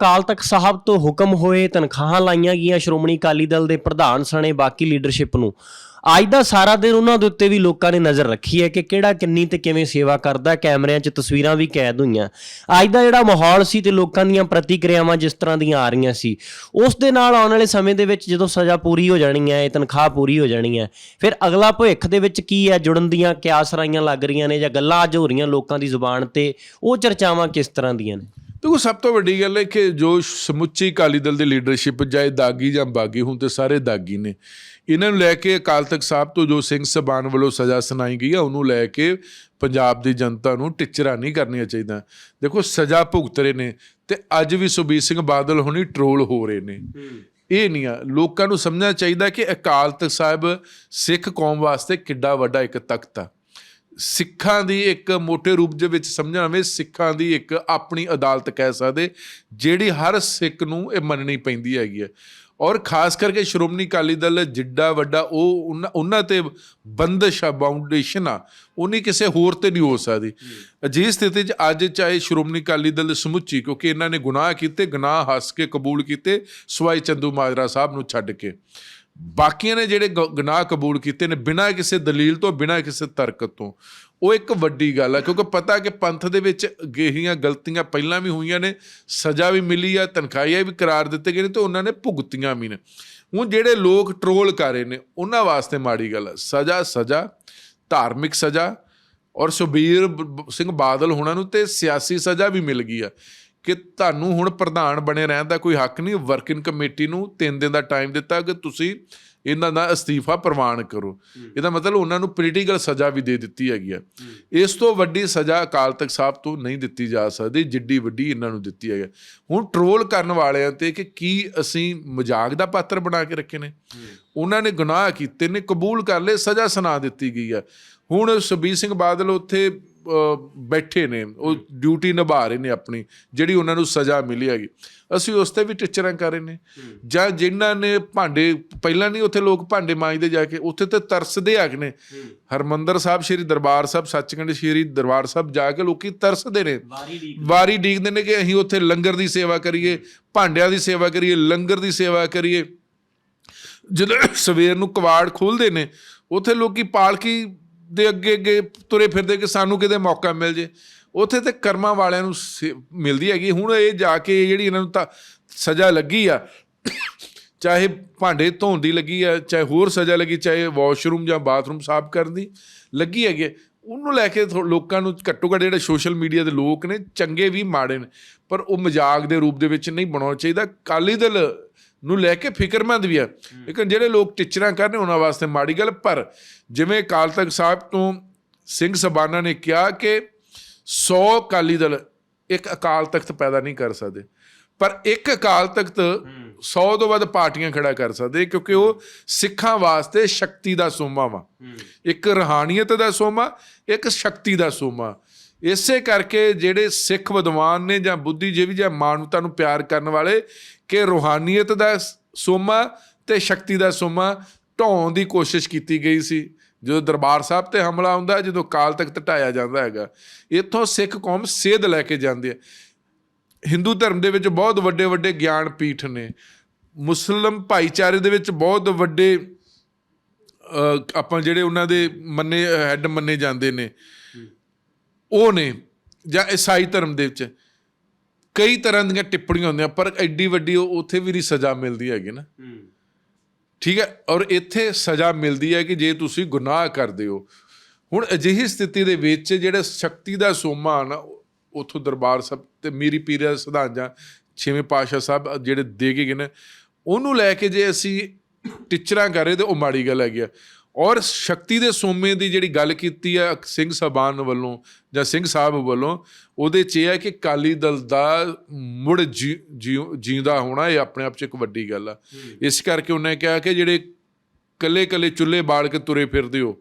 ਕਾਲ ਤਖਤ ਸਾਹਿਬ ਤੋਂ ਹੁਕਮ ਹੋਏ, ਤਨਖਾਹਾਂ ਲਾਈਆਂ ਗਈਆਂ ਸ਼੍ਰੋਮਣੀ ਅਕਾਲੀ ਦਲ ਦੇ ਪ੍ਰਧਾਨ ਸਣੇ ਬਾਕੀ ਲੀਡਰਸ਼ਿਪ ਨੂੰ। ਅੱਜ ਦਾ ਸਾਰਾ ਦਿਨ ਉਹਨਾਂ ਦੇ ਉੱਤੇ ਵੀ ਲੋਕਾਂ ਨੇ ਨਜ਼ਰ ਰੱਖੀ ਹੈ ਕਿ ਕਿਹੜਾ, ਕਿੰਨੀ ਤੇ ਕਿਵੇਂ ਸੇਵਾ ਕਰਦਾ, ਕੈਮਰਿਆਂ 'ਚ ਤਸਵੀਰਾਂ ਵੀ ਕੈਦ ਹੋਈਆਂ। ਅੱਜ ਦਾ ਜਿਹੜਾ ਮਾਹੌਲ ਸੀ ਤੇ ਲੋਕਾਂ ਦੀਆਂ ਪ੍ਰਤੀਕਿਰਿਆਵਾਂ ਜਿਸ ਤਰ੍ਹਾਂ ਦੀਆਂ ਆ ਰਹੀਆਂ ਸੀ, ਉਸ ਦੇ ਨਾਲ ਆਉਣ ਵਾਲੇ ਸਮੇਂ ਦੇ ਵਿੱਚ ਜਦੋਂ ਸਜ਼ਾ ਪੂਰੀ ਹੋ ਜਾਣੀ ਹੈ, ਇਹ ਤਨਖਾਹ ਪੂਰੀ ਹੋ ਜਾਣੀ ਹੈ, ਫਿਰ ਅਗਲਾ ਭਵਿੱਖ ਦੇ ਵਿੱਚ ਕੀ ਹੈ? ਜੁੜਨ ਦੀਆਂ ਕਿਆਸ ਰਾਈਆਂ ਲੱਗ ਰਹੀਆਂ ਨੇ ਜਾਂ ਗੱਲਾਂ ਅੱਜ ਹੋ ਰਹੀਆਂ ਲੋਕਾਂ ਦੀ ਜ਼ੁਬਾਨ ਤੇ, ਉਹ ਚਰਚਾਵਾਂ ਕਿਸ ਤਰ੍ਹਾਂ ਦੀਆਂ ਨੇ? ਦੇਖੋ, ਸਭ ਤੋਂ ਵੱਡੀ ਗੱਲ ਹੈ ਕਿ ਜੋ ਸਮੁੱਚੀ ਅਕਾਲੀ ਦਲ ਦੀ ਲੀਡਰਸ਼ਿਪ ਜਾਏ ਦਾਗੀ ਜਾਂ ਬਾਗੀ ਹੁਣ, ਤੇ ਸਾਰੇ ਦਾਗੀ ਨੇ। ਇਹਨਾਂ ਨੂੰ ਲੈ ਕੇ ਅਕਾਲ ਤਖਤ ਸਾਹਿਬ ਤੋਂ ਜੋ ਸਿੰਘ ਸਬਾਨ ਵੱਲੋਂ ਸਜ਼ਾ ਸੁਣਾਈ ਗਈ ਹੈ ਉਹਨੂੰ ਲੈ ਕੇ ਪੰਜਾਬ ਦੀ ਜਨਤਾ ਨੂੰ ਟਿਚਰਾ ਨਹੀਂ ਕਰਨੀਆਂ ਚਾਹੀਦਾ। ਦੇਖੋ, ਸਜ਼ਾ ਭੁਗਤ ਰਹੇ ਨੇ, ਤੇ ਅੱਜ ਵੀ ਸੁਬੀਰ ਸਿੰਘ ਬਾਦਲ ਹੁਣੀ ਟਰੋਲ ਹੋ ਰਹੇ ਨੇ। ਇਹ ਨਹੀਂ ਆ, ਲੋਕਾਂ ਨੂੰ ਸਮਝਣਾ ਚਾਹੀਦਾ ਕਿ ਅਕਾਲ ਤਖਤ ਸਾਹਿਬ ਸਿੱਖ ਕੌਮ ਵਾਸਤੇ ਕਿੱਡਾ ਵੱਡਾ ਇੱਕ ਤਖਤ ਆ। ਸਿੱਖਾਂ ਦੀ ਇੱਕ ਮੋٹے ਰੂਪ ਦੇ ਵਿੱਚ ਸਮਝਾਵੇਂ, ਸਿੱਖਾਂ ਦੀ ਇੱਕ ਆਪਣੀ ਅਦਾਲਤ ਕਹਿ ਸਕਦੇ, ਜਿਹੜੀ ਹਰ ਸਿੱਖ ਨੂੰ ਇਹ ਮੰਨਣੀ ਪੈਂਦੀ ਹੈਗੀ ਹੈ। ਔਰ ਖਾਸ ਕਰਕੇ ਸ਼੍ਰੋਮਣੀ ਅਕਾਲੀ ਦਲ ਜਿੱਡਾ ਵੱਡਾ, ਉਹ ਉਹਨਾਂ- ਉਹਨਾਂ ਤੇ ਬੰਦਸ਼ ਆ ਬਾਉਂਡੇਸ਼ਨ ਆ ਉਨੀ ਕਿਸੇ ਹੋਰ ਤੇ ਨਹੀਂ ਹੋ ਸਕਦੀ। ਅਜਿਹੀ ਸਥਿਤੀ 'ਚ ਅੱਜ ਚਾਹੇ ਸ਼੍ਰੋਮਣੀ ਅਕਾਲੀ ਦਲ ਸਮੁੱਚੀ, ਕਿਉਂਕਿ ਇਹਨਾਂ ਨੇ ਗੁਨਾਹ ਕੀਤੇ, ਗੁਨਾਹ ਹੱਸ ਕੇ ਕਬੂਲ ਕੀਤੇ, ਸਵਾਈ ਚੰਦੂ ਮਾਜਰਾ ਸਾਹਿਬ ਨੂੰ ਛੱਡ ਕੇ। ਬਾਕੀਆਂ ਨੇ ਜਿਹੜੇ ਗ- ਗੁਨਾਹ ਕਬੂਲ ਕੀਤੇ ਨੇ ਬਿਨਾਂ ਕਿਸੇ ਦਲੀਲ ਤੋਂ, ਬਿਨਾਂ ਕਿਸੇ ਤਰਕਤ ਤੋਂ, ਉਹ ਇੱਕ ਵੱਡੀ ਗੱਲ ਹੈ ਕਿਉਂਕਿ ਪਤਾ ਕਿ ਪੰਥ ਦੇ ਵਿੱਚ ਗੇਹੀਆਂ ਗਲਤੀਆਂ ਪਹਿਲਾਂ ਵੀ ਹੋਈਆਂ ਨੇ, ਸਜ਼ਾ ਵੀ ਮਿਲੀ ਆ, ਤਨਖਾਹੀਆਂ ਵੀ ਕਰਾਰ ਦਿੱਤੇ ਗਏ ਨੇ ਤੇ ਉਹਨਾਂ ਨੇ ਭੁਗਤੀਆਂ ਵੀ ਨੇ। ਹੁਣ ਜਿਹੜੇ ਲੋਕ ਟਰੋਲ ਕਰ ਰਹੇ ਨੇ, ਉਹਨਾਂ ਵਾਸਤੇ ਮਾੜੀ ਗੱਲ ਹੈ ਸਜ਼ਾ ਸਜ਼ਾ, ਧਾਰਮਿਕ ਸਜ਼ਾ ਔਰ ਸੁਬੀਰ ਸਿੰਘ ਬਾਦਲ ਹੋਣਾ ਨੂੰ ਤੇ ਸਿਆਸੀ ਸਜ਼ਾ ਵੀ ਮਿਲ ਗਈ ਆ। ਕਿ ਤੁਹਾਨੂੰ ਹੁਣ ਪ੍ਰਧਾਨ ਬਣੇ ਰਹਿਣ ਦਾ ਕੋਈ ਹੱਕ ਨਹੀਂ ਵਰਕਿੰਗ ਕਮੇਟੀ ਨੂੰ 3 ਦਿਨ ਦਾ ਟਾਈਮ ਦਿੱਤਾ ਕਿ ਤੁਸੀਂ ਇਹਨਾਂ ਦਾ ਅਸਤੀਫਾ ਪ੍ਰਵਾਨ ਕਰੋ। ਇਹਦਾ ਮਤਲਬ ਉਹਨਾਂ ਨੂੰ ਪੋਲੀਟੀਕਲ ਸਜ਼ਾ ਵੀ ਦੇ ਦਿੱਤੀ ਹੈਗੀ ਆ। ਇਸ ਤੋਂ ਵੱਡੀ ਸਜ਼ਾ ਅਕਾਲ ਤਖਤ ਸਾਹਿਬ ਤੋਂ ਨਹੀਂ ਦਿੱਤੀ ਜਾ ਸਕਦੀ ਜਿੱਡੀ ਵੱਡੀ ਇਹਨਾਂ ਨੂੰ ਦਿੱਤੀ ਹੈਗੀ ਹੁਣ ਟਰੋਲ ਕਰਨ ਵਾਲਿਆਂ ਤੇ ਕਿ ਕੀ ਅਸੀਂ ਮਜ਼ਾਕ ਦਾ ਪਾਤਰ ਬਣਾ ਕੇ ਰੱਖੇ ਨੇ? ਉਹਨਾਂ ਨੇ ਗੁਨਾਹ ਕੀਤੇ ਨੇ ਕਬੂਲ ਕਰ ਲਏ ਸਜ਼ਾ ਸੁਣਾ ਦਿੱਤੀ ਗਈ ਆ। ਹੁਣ ਸੁਬੀਰ ਸਿੰਘ ਬਾਦਲ ਉੱਥੇ ਬੈਠੇ ਨੇ ਉਹ ਡਿਊਟੀ ਨਿਭਾ ਰਹੇ ਨੇ ਆਪਣੀ ਜਿਹੜੀ ਉਹਨਾਂ ਨੂੰ ਸਜ਼ਾ ਮਿਲੀ ਹੈਗੀ। ਅਸੀਂ ਉਸ ਤੇ ਵੀ ਟਿਚਰਾਂ ਕਰ ਰਹੇ ਨੇ। ਜਾਂ ਜਿਨ੍ਹਾਂ ਨੇ ਭਾਂਡੇ ਪਹਿਲਾਂ ਨਹੀਂ ਉੱਥੇ ਲੋਕ ਭਾਂਡੇ ਮਾਂਜਦੇ ਜਾ ਕੇ ਉੱਥੇ ਤੇ ਤਰਸਦੇ ਹੈਗੇ ਨੇ। ਹਰਮੰਦਰ ਸਾਹਿਬ ਸ਼੍ਰੀ ਦਰਬਾਰ ਸਾਹਿਬ ਸੱਚਖੰਡ ਸ਼੍ਰੀ ਦਰਬਾਰ ਸਾਹਿਬ ਜਾ ਕੇ ਲੋਕੀ ਤਰਸਦੇ ਨੇ। ਵਾਰੀ ਡੀਕਦੇ ਨੇ ਕਿ ਅਸੀਂ ਉੱਥੇ ਲੰਗਰ ਦੀ ਸੇਵਾ ਕਰੀਏ ਭਾਂਡਿਆਂ ਦੀ ਸੇਵਾ ਕਰੀਏ ਲੰਗਰ ਦੀ ਸੇਵਾ ਕਰੀਏ। ਜਦੋਂ ਸਵੇਰ ਨੂੰ ਕਵਾੜ ਖੋਲਦੇ ਨੇ ਉੱਥੇ ਲੋਕੀ ਪਾਲਕੀ ਦੇ ਅੱਗੇ ਅੱਗੇ ਤੁਰੇ ਫਿਰਦੇ ਕਿ ਸਾਨੂੰ ਕਿਤੇ ਮੌਕਾ ਮਿਲ ਜੇ। ਉੱਥੇ ਤੇ ਕਰਮਾਂ ਵਾਲਿਆਂ ਨੂੰ ਸੇ- ਮਿਲਦੀ ਹੈਗੀ। ਹੁਣ ਇਹ ਜਾ ਕੇ ਜਿਹੜੀ ਇਹਨਾਂ ਨੂੰ ਤਾਂ ਸਜ਼ਾ ਲੱਗੀ ਆ, ਚਾਹੇ ਭਾਂਡੇ ਧੋਣ ਦੀ ਲੱਗੀ ਆ, ਚਾਹੇ ਹੋਰ ਸਜ਼ਾ ਲੱਗੀ, ਚਾਹੇ ਵਾਸ਼ਰੂਮ ਜਾਂ ਬਾਥਰੂਮ ਸਾਫ਼ ਕਰਨ ਦੀ ਲੱਗੀ ਹੈਗੀ ਆ। ਉਹਨੂੰ ਲੈ ਕੇ ਥੋ- ਲੋਕਾਂ ਨੂੰ ਘੱਟੋ ਘੱਟ ਜਿਹੜੇ ਸੋਸ਼ਲ ਮੀਡੀਆ ਦੇ ਲੋਕ ਨੇ, ਚੰਗੇ ਵੀ ਮਾੜੇ ਨੇ। ਪਰ ਉਹ ਮਜ਼ਾਕ ਦੇ ਰੂਪ ਦੇ ਵਿੱਚ ਨਹੀਂ ਬਣਾਉਣਾ ਚਾਹੀਦਾ। ਕਾਲੀ ਦਲ ਨੂੰ ਲੈ ਕੇ ਫਿਕਰਮੰਦ ਵੀ ਆ। ਲੇਕਿਨ ਜਿਹੜੇ ਲੋਕ ਟਿਚਰਾਂ ਕਰ ਰਹੇ ਉਹਨਾਂ ਵਾਸਤੇ ਮਾੜੀ ਗੱਲ ਪਰ ਜਿਵੇਂ ਅਕਾਲ ਤਖਤ ਸਾਹਿਬ ਤੋਂ ਸਿੰਘ ਸਬਾਨਾ ਨੇ ਕਿਹਾ ਕਿ 100 ਅਕਾਲੀ ਦਲ ਇੱਕ ਅਕਾਲ ਤਖਤ ਪੈਦਾ ਨਹੀਂ ਕਰ ਸਕਦੇ। ਪਰ ਇੱਕ ਅਕਾਲ ਤਖਤ 100 ਤੋਂ ਵੱਧ ਪਾਰਟੀਆਂ ਖੜਾ ਕਰ ਸਕਦੇ ਕਿਉਂਕਿ ਉਹ ਸਿੱਖਾਂ ਵਾਸਤੇ ਸ਼ਕਤੀ ਦਾ ਸੋਮਾ ਵਾ। ਇੱਕ ਰਹਾਨੀਅਤ ਦਾ ਸੋਮਾ ਇੱਕ ਸ਼ਕਤੀ ਦਾ ਸੋਮਾ। ਇਸੇ ਕਰਕੇ ਜਿਹੜੇ ਸਿੱਖ ਵਿਦਵਾਨ ਨੇ ਜਾਂ ਬੁੱਧੀਜੀਵੀ ਜਾਂ ਮਾਨਵਤਾ ਨੂੰ ਪਿਆਰ ਕਰਨ ਵਾਲੇ ਕਿ ਰੂਹਾਨੀਅਤ ਦਾ ਸੋਮਾ ਤੇ ਸ਼ਕਤੀ ਦਾ ਸੋਮਾ ਢਾਉਣ ਦੀ ਕੋਸ਼ਿਸ਼ ਕੀਤੀ ਗਈ ਸੀ। ਜਦੋਂ ਦਰਬਾਰ ਸਾਹਿਬ ਤੇ ਹਮਲਾ ਹੁੰਦਾ, ਜਦੋਂ ਕਾਲ ਤਖਤ ਢਾਇਆ ਜਾਂਦਾ ਹੈਗਾ, ਇੱਥੋਂ ਸਿੱਖ ਕੌਮ ਸੇਧ ਲੈ ਕੇ ਜਾਂਦੀ ਹੈ। ਹਿੰਦੂ ਧਰਮ ਦੇ ਵਿੱਚ ਬਹੁਤ ਵੱਡੇ ਵੱਡੇ ਗਿਆਨ ਪੀਠ ਨੇ। ਮੁਸਲਮ ਭਾਈਚਾਰੇ ਦੇ ਵਿੱਚ ਬਹੁਤ ਵੱਡੇ ਆਪਾਂ ਜਿਹੜੇ ਉਹਨਾਂ ਦੇ ਮੰਨੇ ਹੈੱਡ ਮੰਨੇ ਜਾਂਦੇ ਨੇ। ਉਹ ਨੇ ਜਾਂ ਈਸਾਈ ਧਰਮ ਦੇ ਵਿੱਚ ਕਈ ਤਰ੍ਹਾਂ ਦੀਆਂ ਟਿੱਪਣੀਆਂ ਹੁੰਦੀਆਂ ਪਰ ਐਡੀ ਵੱਡੀ ਉਹ- ਉੱਥੇ ਵੀ ਨਹੀਂ ਸਜ਼ਾ ਮਿਲਦੀ ਹੈਗੀ ਨਾ। ਠੀਕ ਹੈ ਔਰ ਇੱਥੇ ਸਜ਼ਾ ਮਿਲਦੀ ਹੈ ਕਿ ਜੇ ਤੁਸੀਂ ਗੁਨਾਹ ਕਰਦੇ ਹੋ। ਹੁਣ ਅਜਿਹੀ ਸਥਿਤੀ ਦੇ ਵਿੱਚ ਜਿਹੜਾ ਸ਼ਕਤੀ ਦਾ ਸੋਮਾ ਨਾ ਉਥੋਂ ਦਰਬਾਰ ਸਾਹਿਬ ਤੇ ਮੀਰੀ ਪੀਰ ਸਿਧਾਂਜਾਂ ਛੇਵੇਂ ਪਾਤਸ਼ਾਹ ਸਾਹਿਬ ਜਿਹੜੇ ਦੇ ਗਏ ਨੇ ਉਹਨੂੰ ਲੈ ਕੇ ਜੇ ਅਸੀਂ ਟਿਚਰਾਂ ਕਰ ਤੇ ਉਹ ਮਾੜੀ ਗੱਲ ਹੈਗੀ ਆ। ਔਰ ਸ਼ਕਤੀ ਦੇ ਸੋਮੇ ਦੀ ਜਿਹੜੀ ਗੱਲ ਕੀਤੀ ਆ ਸਿੰਘ ਸਾਹਿਬਾਨ ਵੱਲੋਂ ਜਾਂ ਸਿੰਘ ਸਾਹਿਬ ਵੱਲੋਂ ਉਹਦੇ 'ਚ ਇਹ ਹੈ ਕਿ ਕਾਲੀ ਦਲ ਦਾ ਮੁੜ ਜਿਉਂਦਾ ਹੋਣਾ ਇਹ ਆਪਣੇ ਆਪ 'ਚ ਇੱਕ ਵੱਡੀ ਗੱਲ ਆ। ਇਸ ਕਰਕੇ ਉਹਨੇ ਕਿਹਾ ਕਿ ਜਿਹੜੇ ਕੱਲੇ ਕੱਲੇ ਚੁੱਲ੍ਹੇ ਬਾਲ ਕੇ ਤੁਰੇ ਫਿਰਦੇ ਹੋ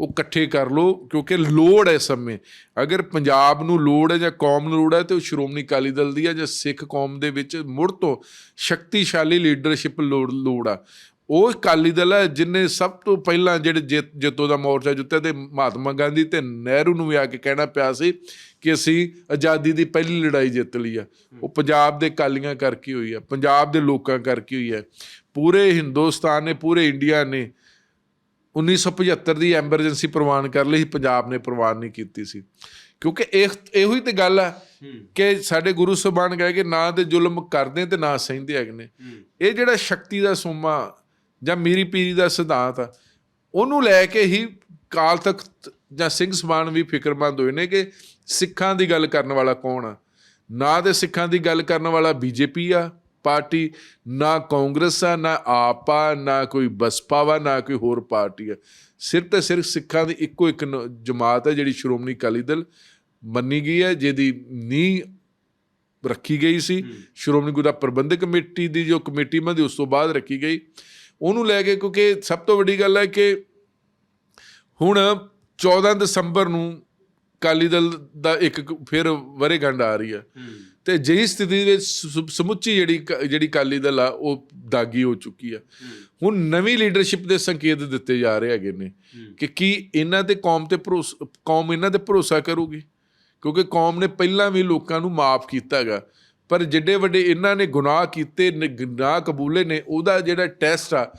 ਉਹ ਇਕੱਠੇ ਕਰ ਲਓ ਕਿਉਂਕਿ ਲੋੜ ਹੈ ਸਮੇਂ। ਅਗਰ ਪੰਜਾਬ ਨੂੰ ਲੋੜ ਹੈ ਜਾਂ ਕੌਮ ਨੂੰ ਲੋੜ ਹੈ ਤੇ ਉਹ ਸ਼੍ਰੋਮਣੀ ਅਕਾਲੀ ਦਲ ਦੀ ਹੈ ਜਾਂ ਸਿੱਖ ਕੌਮ ਦੇ ਵਿੱਚ ਮੁੜ ਤੋਂ ਸ਼ਕਤੀਸ਼ਾਲੀ ਲੀਡਰਸ਼ਿਪ ਲੋੜ ਲੋੜ ਆ। ਉਹ ਅਕਾਲੀ ਦਲ ਹੈ ਜਿਨੇ ਸਭ ਤੋਂ ਪਹਿਲਾਂ ਜਿਹੜੇ ਜਿੱਤ ਜਿੱਤੋ ਦਾ ਮੋਰਚਾ ਜਿੱਤਿਆ ਤੇ ਮਹਾਤਮਾ ਗਾਂਧੀ ਤੇ ਨਹਿਰੂ ਨੂੰ ਵੀ ਆ ਕੇ ਕਹਿਣਾ ਪਿਆ ਸੀ ਕਿ ਅਸੀਂ ਆਜ਼ਾਦੀ ਦੀ ਪਹਿਲੀ ਲੜਾਈ ਜਿੱਤ ਲਈ ਆ। ਉਹ ਪੰਜਾਬ ਦੇ ਕਾਲੀਆਂ ਕਰਕੇ ਹੋਈ ਆ ਪੰਜਾਬ ਦੇ ਲੋਕਾਂ ਕਰਕੇ ਹੋਈ ਹੈ ਪੂਰੇ ਹਿੰਦੁਸਤਾਨ ਨੇ ਪੂਰੇ ਇੰਡੀਆ ਨੇ 1975 ਦੀ ਐਮਰਜੈਂਸੀ ਪ੍ਰਵਾਨ ਕਰ ਲਈ ਪੰਜਾਬ ਨੇ ਪ੍ਰਵਾਨ ਨਹੀਂ ਕੀਤੀ ਸੀ। ਕਿਉਂਕਿ ਇਹ ਇਹੋ ਹੀ ਤੇ ਗੱਲ ਆ ਕਿ ਸਾਡੇ ਗੁਰੂ ਸਾਹਿਬਾਨ ਕਹੇ ਕਿ ਨਾ ਤੇ ਜ਼ੁਲਮ ਕਰਦੇ ਤੇ ਨਾ ਸਹਿੰਦੇ ਹੈਗੇ ਨੇ। ਇਹ ਜਿਹੜਾ ਸ਼ਕਤੀ ਦਾ ਸੋਮਾ ਜਾਂ ਮੀਰੀ ਪੀਰੀ ਦਾ ਸਿਧਾਂਤ ਆ ਉਹਨੂੰ ਲੈ ਕੇ ਹੀ ਕਾਲ ਤਖਤ ਜਾਂ ਸਿੰਘ ਸਮਾਨ ਵੀ ਫਿਕਰਮੰਦ ਹੋਏ ਨੇ ਕਿ ਸਿੱਖਾਂ ਦੀ ਗੱਲ ਕਰਨ ਵਾਲਾ ਕੌਣ ਆ। ਨਾ ਤੇ ਸਿੱਖਾਂ ਦੀ ਗੱਲ ਕਰਨ ਵਾਲਾ ਬੀਜੇਪੀ ਆ ਪਾਰਟੀ ਨਾ ਕਾਂਗਰਸ ਆ ਨਾ ਆਪ ਆ ਨਾ ਕੋਈ ਬਸਪਾ ਵਾ ਨਾ ਕੋਈ ਹੋਰ ਪਾਰਟੀ ਆ। ਸਿਰਫ ਤੇ ਸਿਰਫ ਸਿੱਖਾਂ ਦੀ ਇੱਕੋ ਇੱਕ ਨ- ਜਮਾਤ ਹੈ ਜਿਹੜੀ ਸ਼੍ਰੋਮਣੀ ਅਕਾਲੀ ਦਲ ਮੰਨੀ ਗਈ ਹੈ ਜਿਹਦੀ ਨੀਂਹ ਰੱਖੀ ਗਈ ਸੀ। ਸ਼੍ਰੋਮਣੀ ਗੁਰਦੁਆਰਾ ਪ੍ਰਬੰਧਕ ਕਮੇਟੀ ਦੀ ਜੋ ਕਮੇਟੀ ਬੰਦੀ ਉਸ ਤੋਂ ਬਾਅਦ ਰੱਖੀ ਗਈ। ਉਹਨੂੰ ਲੈ ਕੇ ਕਿਉਂਕਿ ਸਭ ਤੋਂ ਵੱਡੀ ਗੱਲ ਹੈ ਕਿ ਹੁਣ 14 ਦਸੰਬਰ ਨੂੰ ਅਕਾਲੀ ਦਲ ਦਾ ਇੱਕ ਫਿਰ ਵਰੇਗੰਢ ਆ ਰਹੀ ਹੈ। ਤੇ ਜਿਹੀ ਸਥਿਤੀ ਵਿੱਚ ਸੁ- ਸਮੁੱਚੀ ਜਿਹੜੀ ਜਿਹੜੀ ਅਕਾਲੀ ਦਲ ਆ ਉਹ ਦਾਗੀ ਹੋ ਚੁੱਕੀ ਆ ਹੁਣ ਨਵੀਂ ਲੀਡਰਸ਼ਿਪ ਦੇ ਸੰਕੇਤ ਦਿੱਤੇ ਜਾ ਰਹੇ ਹੈਗੇ ਨੇ ਕਿ ਕੀ ਇਹਨਾਂ ਤੇ ਕੌਮ ਤੇ ਭਰੋਸਾ ਕੌਮ ਇਹਨਾਂ ਤੇ ਭਰੋਸਾ ਕਰੂਗੀ? ਕਿਉਂਕਿ ਕੌਮ ਨੇ ਪਹਿਲਾਂ ਵੀ ਲੋਕਾਂ ਨੂੰ ਮਾਫ ਕੀਤਾ ਹੈਗਾ। ਪਰ ਜਿੱਡੇ ਵੱਡੇ ਇਹਨਾਂ ਨੇ ਗੁਨਾਹ ਕੀਤੇ ਨੇ, ਗੁਨਾਹ ਕਬੂਲੇ ਨੇ, ਉਹਦਾ ਜਿਹੜਾ ਟੈਸਟ ਆ,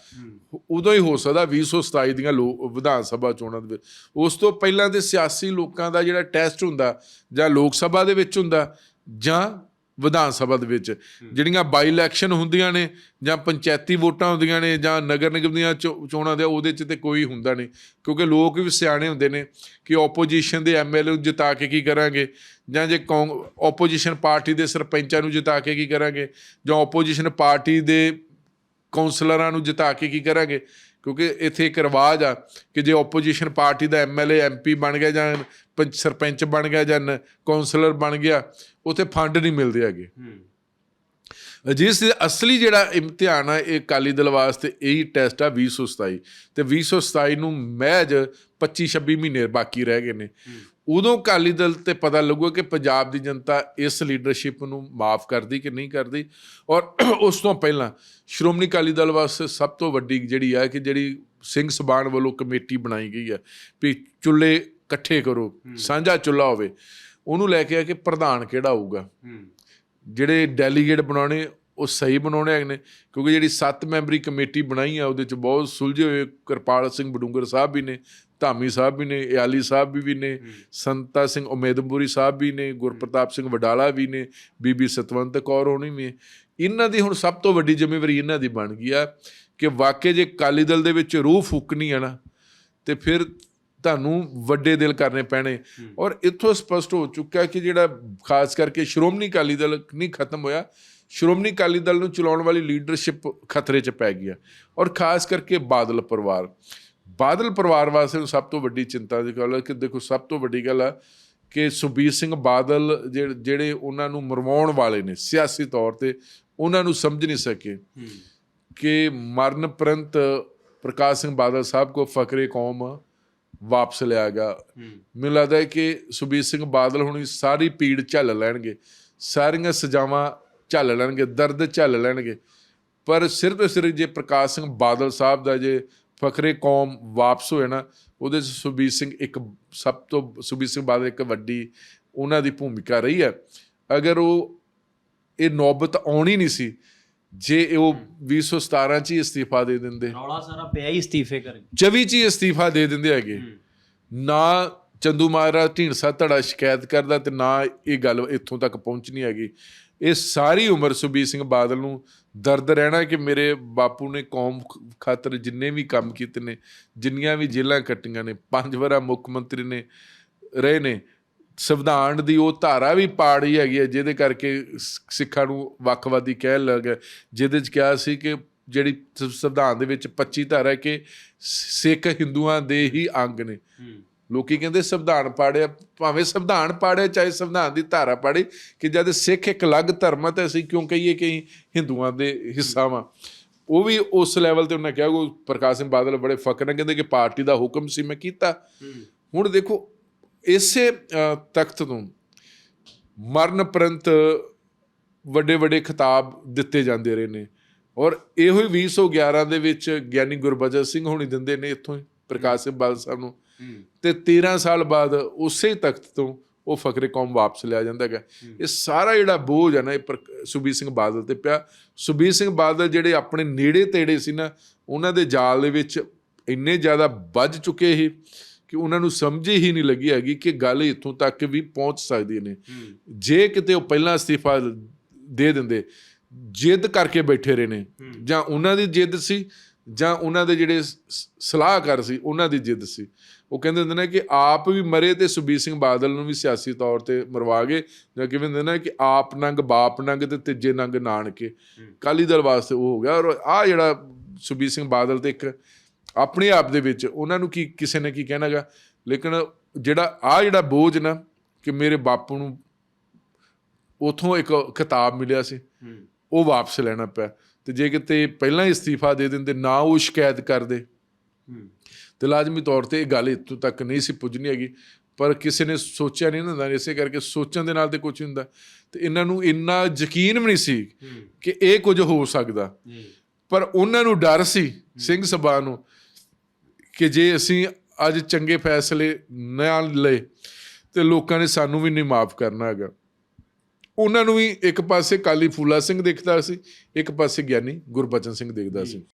ਉਦੋਂ ਹੀ ਹੋ ਸਕਦਾ 2027 ਦੀਆਂ ਲੋ- ਵਿਧਾਨ ਸਭਾ ਚੋਣਾਂ ਦੇ ਵਿੱਚ। ਉਸ ਤੋਂ ਪਹਿਲਾਂ ਦੇ ਸਿਆਸੀ ਲੋਕਾਂ ਦਾ ਜਿਹੜਾ ਟੈਸਟ ਹੁੰਦਾ ਜਾਂ ਲੋਕ ਸਭਾ ਦੇ ਵਿੱਚ ਹੁੰਦਾ ਜਾਂ ਵਿਧਾਨ ਸਭਾ ਦੇ ਵਿੱਚ, ਜਿਹੜੀਆਂ ਬਾਈ ਇਲੈਕਸ਼ਨ ਹੁੰਦੀਆਂ ਨੇ, ਜਾਂ ਪੰਚਾਇਤੀ ਵੋਟਾਂ ਹੁੰਦੀਆਂ ਨੇ, ਜਾਂ ਨਗਰ ਨਿਗਮ ਦੀਆਂ ਚੋ- ਚੋਣਾਂ ਦੇ, ਉਹਦੇ 'ਚ ਤੇ ਕੋਈ ਹੁੰਦਾ ਨਹੀਂ। ਕਿਉਂਕਿ ਲੋਕ ਵੀ ਸਿਆਣੇ ਹੁੰਦੇ ਨੇ ਕਿ ਆਪੋਜੀਸ਼ਨ ਦੇ ਐਮਐਲਏ ਨੂੰ ਜਿਤਾ ਕੇ ਕੀ ਕਰਾਂਗੇ, ਜਾਂ ਜੇ ਆਪੋਜੀਸ਼ਨ ਪਾਰਟੀ ਦੇ ਸਰਪੰਚਾਂ ਨੂੰ ਜਿਤਾ ਕੇ ਕੀ ਕਰਾਂਗੇ, ਜਾਂ ਆਪੋਜੀਸ਼ਨ ਪਾਰਟੀ ਦੇ ਕਾਉਂਸਲਰਾਂ ਨੂੰ ਜਿਤਾ ਕੇ ਕੀ ਕਰਾਂਗੇ ਕਿਉਂਕਿ ਇੱਥੇ ਇੱਕ ਰਿਵਾਜ ਆ ਕਿ ਜੇ ਆਪੋਜੀਸ਼ਨ ਪਾਰਟੀ ਦਾ ਐਮਐਲਏ ਐਮਪੀ ਬਣ ਗਿਆ ਜਾਂ ਪੰਚ ਸਰਪੰਚ ਬਣ ਗਿਆ ਜਾਂ ਨ- ਕਾਉਂਸਲਰ ਬਣ ਗਿਆ, ਉੱਥੇ ਫੰਡ ਨਹੀਂ ਮਿਲਦੇ ਹੈਗੇ। ਜਿਸ ਅਸਲੀ ਜਿਹੜਾ ਇਮਤਿਹਾਨ ਆ ਇਹ ਅਕਾਲੀ ਦਲ ਵਾਸਤੇ ਇਹੀ ਟੈਸਟ ਆ 2027 ਤੇ 2027 ਨੂੰ ਮਹਿਜ 25 26 ਮਹੀਨੇ ਬਾਕੀ ਰਹਿ ਗਏ ਨੇ। ਉਦੋਂ ਅਕਾਲੀ ਦਲ ਤੇ ਪਤਾ ਲੱਗੂਗਾ ਕਿ ਪੰਜਾਬ ਦੀ ਜਨਤਾ ਇਸ ਲੀਡਰਸ਼ਿਪ ਨੂੰ ਮਾਫ ਕਰਦੀ ਕਿ ਨਹੀਂ ਕਰਦੀ। ਔਰ ਉਸ ਤੋਂ ਪਹਿਲਾਂ ਸ਼੍ਰੋਮਣੀ ਅਕਾਲੀ ਦਲ ਵਾਸਤੇ ਸਭ ਤੋਂ ਵੱਡੀ ਜਿਹੜੀ ਆ ਕਿ ਜਿਹੜੀ ਸਿੰਘ ਸਬਾਨ ਵੱਲੋਂ ਕਮੇਟੀ ਬਣਾਈ ਗਈ ਆ ਵੀ ਚੁੱਲ੍ਹੇ ਇਕੱਠੇ ਕਰੋ ਸਾਂਝਾ ਚੁੱਲ੍ਹਾ ਹੋਵੇ। ਉਹਨੂੰ ਲੈ ਕੇ ਆ ਕਿ ਪ੍ਰਧਾਨ ਕਿਹੜਾ ਹੋਊਗਾ? ਜਿਹੜੇ ਡੈਲੀਗੇਟ ਬਣਾਉਣੇ ਉਹ ਸਹੀ ਬਣਾਉਣੇ ਹੈਗੇ ਨੇ ਕਿਉਂਕਿ ਜਿਹੜੀ 7 ਮੈਂਬਰੀ ਕਮੇਟੀ ਬਣਾਈ ਆ ਉਹਦੇ ਚ ਬਹੁਤ ਸੁਲਝੇ ਹੋਏ ਕਿਰਪਾਲ ਸਿੰਘ ਬਡੂੰਗਰ ਸਾਹਿਬ ਵੀ ਨੇ ਧਾਮੀ ਸਾਹਿਬ ਵੀ ਨੇ ਇਆਲੀ ਸਾਹਿਬ ਵੀ ਵੀ ਨੇ ਸੰਤਾ ਸਿੰਘ ਉਮੇਦਪੁਰੀ ਸਾਹਿਬ ਵੀ ਨੇ ਗੁਰਪ੍ਰਤਾਪ ਸਿੰਘ ਵਡਾਲਾ ਵੀ ਨੇ ਬੀਬੀ ਸਤਵੰਤ ਕੌਰ ਹੋਣੀ ਵੀ। ਇਹਨਾਂ ਦੀ ਹੁਣ ਸਭ ਤੋਂ ਵੱਡੀ ਜ਼ਿੰਮੇਵਾਰੀ ਇਹਨਾਂ ਦੀ ਬਣ ਗਈ ਆ ਕਿ ਵਾਕਈ ਜੇ ਅਕਾਲੀ ਦਲ ਦੇ ਵਿੱਚ ਰੂਹ ਫੂਕਣੀ ਆ ਨਾ ਤੇ ਫਿਰ ਤੁਹਾਨੂੰ ਵੱਡੇ ਦਿਲ ਕਰਨੇ ਪੈਣੇ। ਔਰ ਇੱਥੋਂ ਸਪਸ਼ਟ ਹੋ ਚੁੱਕਾ ਕਿ ਜਿਹੜਾ ਖਾਸ ਕਰਕੇ ਸ਼੍ਰੋਮਣੀ ਅਕਾਲੀ ਦਲ ਨਹੀਂ ਖਤਮ ਹੋਇਆ ਸ਼੍ਰੋਮਣੀ ਅਕਾਲੀ ਦਲ ਨੂੰ ਚਲਾਉਣ ਵਾਲੀ ਲੀਡਰਸ਼ਿਪ ਖਤਰੇ 'ਚ ਪੈ ਗਈ ਆ। ਔਰ ਖਾਸ ਕਰਕੇ ਬਾਦਲ ਪਰਿਵਾਰ। ਬਾਦਲ ਪਰਿਵਾਰ ਵਾਸਤੇ ਸਭ ਤੋਂ ਵੱਡੀ ਚਿੰਤਾ ਦੀ ਗੱਲ ਹੈ ਕਿ ਦੇਖੋ ਸਭ ਤੋਂ ਵੱਡੀ ਗੱਲ ਆ ਕਿ ਸੁਬੀਰ ਸਿੰਘ ਬਾਦਲ ਜਿਹੜੇ ਉਹਨਾਂ ਨੂੰ ਮਰਵਾਉਣ ਵਾਲੇ ਨੇ ਸਿਆਸੀ ਤੌਰ ਤੇ ਉਹਨਾਂ ਨੂੰ ਸਮਝ ਨਹੀਂ ਸਕੇ ਕਿ ਮਰਨ ਪ੍ਰੰਤ ਪ੍ਰਕਾਸ਼ ਸਿੰਘ ਬਾਦਲ ਸਾਹਿਬ ਕੋ ਫਕਰੇ ਕੌਮ ਵਾਪਸ ਲਿਆ ਗਿਆ। ਮੈਨੂੰ ਲੱਗਦਾ ਹੈ ਕਿ ਸੁਬੀਰ ਸਿੰਘ ਬਾਦਲ ਹੁਣ ਸਾਰੀ ਪੀੜ ਝੱਲ ਲੈਣਗੇ। ਸਾਰੀਆਂ ਸਜ਼ਾਵਾਂ ਝੱਲ ਲੈਣਗੇ ਦਰਦ ਝੱਲ ਲੈਣਗੇ। ਪਰ ਸਿਰਫ ਸਿਰਫ ਜੇ ਪ੍ਰਕਾਸ਼ ਸਿੰਘ ਬਾਦਲ ਸਾਹਿਬ ਦਾ ਜੇ ਫਕਰੇ ਕੌਮ ਵਾਪਸ ਹੋਏ ਨਾ ਉਹਦੇ 'ਚ ਸੁਬੀਰ ਸਿੰਘ ਇੱਕ ਸਭ ਤੋਂ ਸੁਬੀਰ ਸਿੰਘ ਬਾਦਲ ਇੱਕ ਵੱਡੀ ਉਹਨਾਂ ਦੀ ਭੂਮਿਕਾ ਰਹੀ ਹੈ। ਅਗਰ ਉਹ ਇਹ ਨੌਬਤ ਆਉਣੀ ਨਹੀਂ ਸੀ ਜੇ ਉਹ 2017 ਚ ਹੀ ਅਸਤੀਫਾ ਦੇ ਦਿੰਦੇ। ਰੌਲਾ ਸਾਰਾ ਪਿਆ ਹੀ ਅਸਤੀਫੇ ਕਰਕੇ। 24 ਚ ਹੀ ਅਸਤੀਫਾ ਦੇ ਦਿੰਦੇ ਹੈਗੇ। ਨਾ ਚੰਦੂ ਮਹਾਰਾਜ ਢੀਂਡਸਾ ਧੜਾ ਸ਼ਿਕਾਇਤ ਕਰਦਾ ਤੇ ਨਾ ਇਹ ਗੱਲ ਇੱਥੋਂ ਤੱਕ ਪਹੁੰਚਣੀ ਹੈਗੀ। ਇਹ ਸਾਰੀ ਉਮਰ ਸੁਬੀਰ ਸਿੰਘ ਬਾਦਲ ਨੂੰ ਦਰਦ ਰਹਿਣਾ ਕਿ ਮੇਰੇ ਬਾਪੂ ਨੇ ਕੌਮ ਖਾਤਰ ਜਿੰਨੇ ਵੀ ਕੰਮ ਕੀਤੇ ਨੇ ਜਿੰਨੀਆਂ ਵੀ ਜੇਲ੍ਹਾਂ ਕੱਟੀਆਂ ਨੇ ਪੰਜ ਵਾਰਾ ਮੁੱਖ ਮੰਤਰੀ ਨੇ ਰਹੇ ਨੇ ਸੰਵਿਧਾਨ ਦੀ ਉਹ ਧਾਰਾ ਵੀ ਪਾੜੀ ਹੈਗੀ ਹੈ ਜਿਹਦੇ ਕਰਕੇ ਸਿੱਖਾਂ ਨੂੰ ਵੱਖਵਾਦੀ ਕਹਿਣ ਲੱਗਾ ਜਿਹਦੇ ਚ ਕਿਹਾ ਸੀ ਕਿ ਜਿਹੜੀ ਸੰਵਿਧਾਨ ਦੇ ਵਿੱਚ 25 ਧਾਰਾ ਹੈ ਕਿ ਸਿੱਖ ਹਿੰਦੂਆਂ ਦੇ ਹੀ ਅੰਗ ਨੇ। ਲੋਕੀ ਕਹਿੰਦੇ ਸੰਵਿਧਾਨ ਪਾੜਿਆ ਭਾਵੇਂ ਸੰਵਿਧਾਨ ਪਾੜਿਆ ਚਾਹੇ ਸੰਵਿਧਾਨ ਦੀ ਧਾਰਾ ਪਾੜੀ ਕਿ ਜਦ ਸਿੱਖ ਇੱਕ ਅਲੱਗ ਧਰਮ ਹੈ ਤਾਂ ਅਸੀਂ ਕਿਉਂ ਕਹੀਏ ਕਿ ਹਿੰਦੂਆਂ ਦੇ ਹਿੱਸਾ ਵਾਂ। ਉਹ ਵੀ ਉਸ ਲੈਵਲ ਤੇ ਉਹਨਾਂ ਕਿਹਾ ਉਹ ਪ੍ਰਕਾਸ਼ ਸਿੰਘ ਬਾਦਲ ਬੜੇ ਫਕਰ ਨਾਲ ਕਹਿੰਦੇ ਕਿ ਪਾਰਟੀ ਦਾ ਹੁਕਮ ਸੀ ਮੈਂ ਕੀਤਾ। ਹੁਣ ਦੇਖੋ ਇਸੇ ਤਖਤ ਤੋਂ ਮਰਨ ਪ੍ਰੰਤ ਵੱਡੇ ਵੱਡੇ ਖਿਤਾਬ ਦਿੱਤੇ ਜਾਂਦੇ ਰਹੇ ਨੇ। ਔਰ ਇਹੋ ਹੀ 2011 ਦੇ ਵਿੱਚ ਗਿਆਨੀ ਗੁਰਬਚਨ ਸਿੰਘ ਹੋਣੀ ਦਿੰਦੇ ਨੇ ਇੱਥੋਂ ਹੀ ਪ੍ਰਕਾਸ਼ ਸਿੰਘ ਬਾਦਲ ਸਾਹਿਬ ਨੂੰ। ਤੇ 13 ਸਾਲ ਬਾਅਦ ਉਸੇ ਤਖਤ ਤੋਂ ਉਹ ਫਕਰੇ ਕੌਮ ਵਾਪਸ ਲਿਆ ਜਾਂਦਾ ਹੈਗਾ। ਇਹ ਸਾਰਾ ਜਿਹੜਾ ਬੋਝ ਹੈ ਨਾ ਇਹ ਸੁਖਬੀਰ ਸਿੰਘ ਬਾਦਲ ਤੇ ਪਿਆ। ਸੁਖਬੀਰ ਸਿੰਘ ਬਾਦਲ ਜਿਹੜੇ ਆਪਣੇ ਨੇੜੇ ਤੇੜੇ ਸੀ ਨਾ ਉਹਨਾਂ ਦੇ ਜਾਲ ਦੇ ਵਿੱਚ ਇੰਨੇ ਜ਼ਿਆਦਾ ਵੱਜ ਚੁੱਕੇ ਸੀ ਕਿ ਉਹਨਾਂ ਨੂੰ ਸਮਝ ਹੀ ਨਹੀਂ ਲੱਗੀ ਹੈਗੀ ਕਿ ਗੱਲ ਇੱਥੋਂ ਤੱਕ ਵੀ ਪਹੁੰਚ ਸਕਦੀ ਨੇ। ਜੇ ਕਿਤੇ ਉਹ ਪਹਿਲਾਂ ਅਸਤੀਫਾ ਦੇ ਦਿੰਦੇ ਜਿੱਦ ਕਰਕੇ ਬੈਠੇ ਰਹੇ ਨੇ ਜਾਂ ਉਹਨਾਂ ਦੀ ਜਿੱਦ ਸੀ ਜਾਂ ਉਹਨਾਂ ਦੇ ਜਿਹੜੇ ਸਲਾਹਕਾਰ ਸੀ ਉਹਨਾਂ ਦੀ ਜਿੱਦ ਸੀ। ਉਹ ਕਹਿੰਦੇ ਹੁੰਦੇ ਨੇ ਕਿ ਆਪ ਵੀ ਮਰੇ ਤੇ ਸੁਬੀਰ ਸਿੰਘ ਬਾਦਲ ਨੂੰ ਵੀ ਸਿਆਸੀ ਤੌਰ ਤੇ ਮਰਵਾ ਗਏ ਜਾਂ ਕਿਵੇਂ ਹੁੰਦੇ ਨੇ ਕਿ ਆਪ ਨੰਗ ਬਾਪ ਨੰਗ ਤੇ ਤੀਜੇ ਨੰਗ ਨਾਨਕੇ। ਕਾਲੀ ਦਲ ਵਾਸਤੇ ਉਹ ਹੋ ਗਿਆ ਔਰ ਆ ਜਿਹੜਾ ਸੁਬੀਰ ਸਿੰਘ ਬਾਦਲ ਤੇ ਇੱਕ ਆਪਣੇ ਆਪ ਦੇ ਵਿੱਚ ਉਹਨਾਂ ਨੂੰ ਕੀ ਕਿਸੇ ਨੇ ਕੀ ਕਹਿਣਾਗਾ ਲੇਕਿਨ ਜਿਹੜਾ ਆ ਜਿਹੜਾ ਬੋਝ ਨਾ ਕਿ ਮੇਰੇ ਬਾਪੂ ਨੂੰ ਉਥੋਂ ਇੱਕ ਕਿਤਾਬ ਮਿਲਿਆ ਸੀ ਉਹ ਵਾਪਸ ਲੈਣਾ ਪਿਆ। ਤੇ ਜੇ ਕਿਤੇ ਪਹਿਲਾਂ ਹੀ ਅਸਤੀਫਾ ਦੇ ਦਿੰਦੇ ਨਾ ਉਹ ਸ਼ਿਕਾਇਤ ਕਰਦੇ। ਤੇ ਲਾਜ਼ਮੀ ਤੌਰ ਤੇ ਇਹ ਗੱਲ ਇੱਥੋਂ ਤੱਕ ਨਹੀਂ ਸੀ ਪੁੱਜਣੀ ਹੈਗੀ। ਪਰ ਕਿਸੇ ਨੇ ਸੋਚਿਆ ਨਹੀਂ ਹੁੰਦਾ ਇਸੇ ਕਰਕੇ ਸੋਚਣ ਦੇ ਨਾਲ ਤੇ ਕੁਝ ਹੁੰਦਾ। ਤੇ ਇਹਨਾਂ ਨੂੰ ਇੰਨਾ ਯਕੀਨ ਵੀ ਨਹੀਂ ਸੀ ਕਿ ਇਹ ਕੁਝ ਹੋ ਸਕਦਾ। ਪਰ ਉਹਨਾਂ ਨੂੰ ਡਰ ਸੀ ਸਿੰਘ ਸਭਾ ਨੂੰ। ਕਿ ਜੇ ਅਸੀਂ ਅੱਜ ਚੰਗੇ ਫੈਸਲੇ ਨਾ ਲਏ ਤੇ ਲੋਕਾਂ ਨੇ ਸਾਨੂੰ ਵੀ ਨਹੀਂ ਮਾਫ ਕਰਨਾ ਹੈਗਾ। ਉਹਨਾਂ ਨੂੰ ਵੀ ਇੱਕ ਪਾਸੇ ਕਾਲੀ ਫੂਲਾ ਸਿੰਘ ਦੇਖਦਾ ਸੀ, ਇੱਕ ਪਾਸੇ ਗਿਆਨੀ ਗੁਰਬਚਨ ਸਿੰਘ ਦੇਖਦਾ ਸੀ।